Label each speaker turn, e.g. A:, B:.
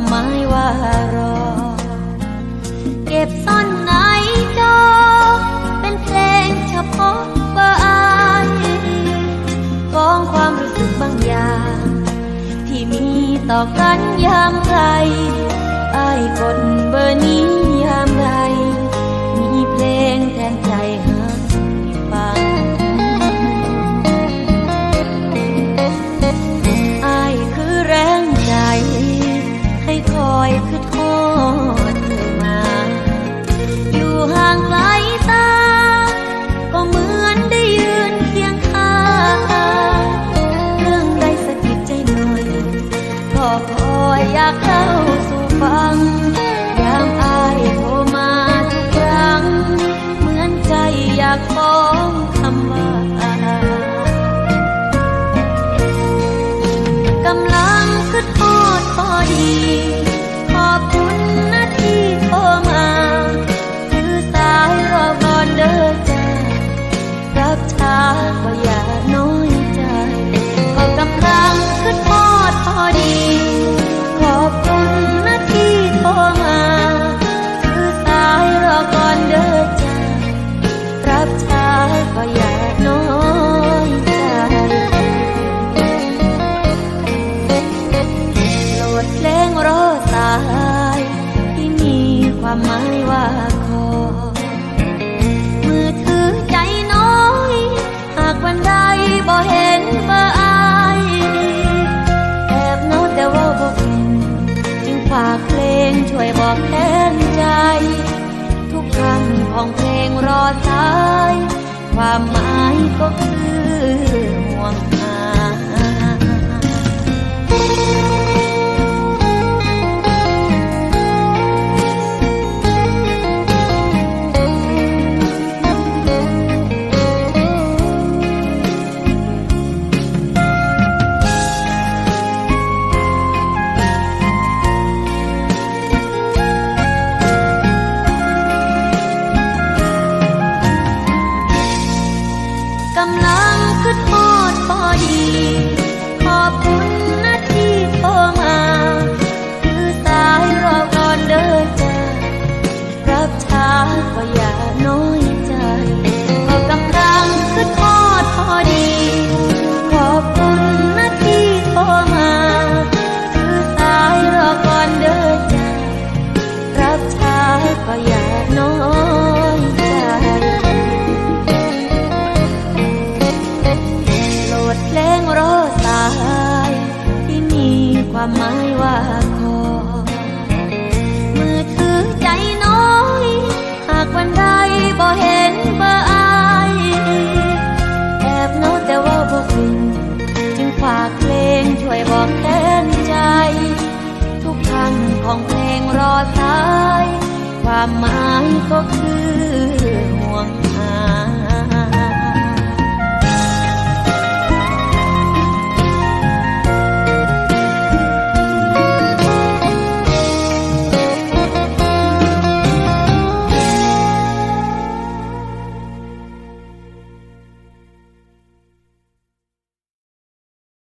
A: ความหมายว่ารอ เก็บซ่อนในจอเป็นเพลงเฉพาะเบอร์อายกองความรู้สึกบางอย่าง ที่มีต่อกันยามไกลอายกดเบอร์นี้ อยคือโทษเธอมา อยู่ห่างไกลตา ก็เหมือนได้ยืนเคียงข้างเรื่องใดสะกิดใจหน่อย ก็คอยอยากเข้าสู่ฟังยามอายโทรมาทุกครั้ง เหมือนใจอยากฟ้องคำว่ากำลังคือโทษพอดี ความหมายว่าขอ มือถือใจน้อย หากวันใดบ่เห็นเบอร์อายแอบเหงาแต่ว่าบ่เป็นจึงฝากเพลงช่วยบอกแทนใจ ทุกครั้งของเพลงรอสาย ความหมายก็คือห่วง กำลังคือโทษพอดี ความหมายว่าขอมือถือใจน้อย หากวันใดบ่เห็นเบอร์อายแอบเหงาแต่ว่าบ่เป็นจึงฝากเพลงช่วยบอกแทนใจ ทุกครั้งของเพลงรอสาย ความหมายก็คือ